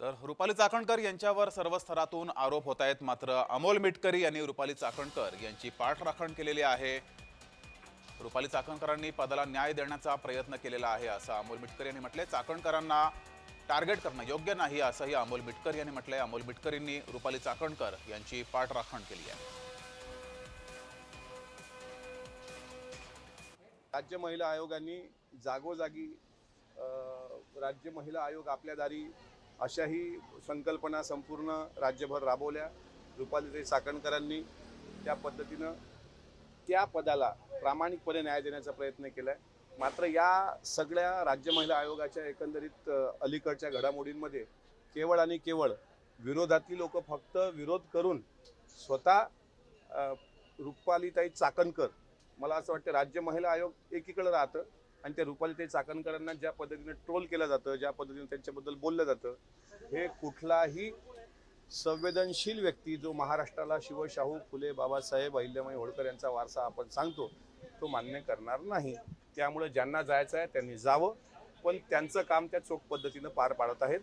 तर रुपाली चाकणकर यांच्यावर सर्व स्तरातून आरोप होत आहेत. मात्र अमोल मिटकरी यांनी रुपाली चाकणकर यांची पाठराखण केलेली आहे. रुपाली चाकणकरांनी पदाला न्याय देण्याचा प्रयत्न केलेला आहे असं अमोल मिटकर यांनी म्हटलंय. चाकणकरांना टार्गेट करणं योग्य नाही असंही अमोल मिटकर यांनी म्हटलंय. अमोल मिटकरींनी रुपाली चाकणकर यांची पाठराखण केली आहे. राज्य महिला आयोगाने जागोजागी राज्य महिला आयोग आपल्या दारी अशाही संकल्पना संपूर्ण राज्यभर राबवल्या. रुपालीताई चाकणकरांनी त्या पद्धतीनं त्या पदाला प्रामाणिकपणे न्याय देण्याचा प्रयत्न केला आहे मात्र या सगळ्या राज्य महिला आयोगाच्या एकंदरीत अलीकडच्या घडामोडींमध्ये केवळ आणि केवळ विरोधातली लोक फक्त विरोध करून स्वतः रुपालीताई चाकणकर मला असं वाटतं राज्य महिला आयोग एकीकडे राहतं आणि त्या रुपाली ते चाकणकरांना ज्या पद्धतीने ट्रोल केलं जातं ज्या पद्धतीने त्यांच्याबद्दल बोललं जातं हे कुठलाही संवेदनशील व्यक्ती जो महाराष्ट्राला शिवशाहू फुले बाबासाहेब अहिल्यामाई होळकर यांचा वारसा आपण सांगतो तो मान्य करणार नाही. त्यामुळे ज्यांना जायचं आहे त्यांनी जावं पण त्यांचं काम त्या चोख पद्धतीनं पार पाडत आहेत.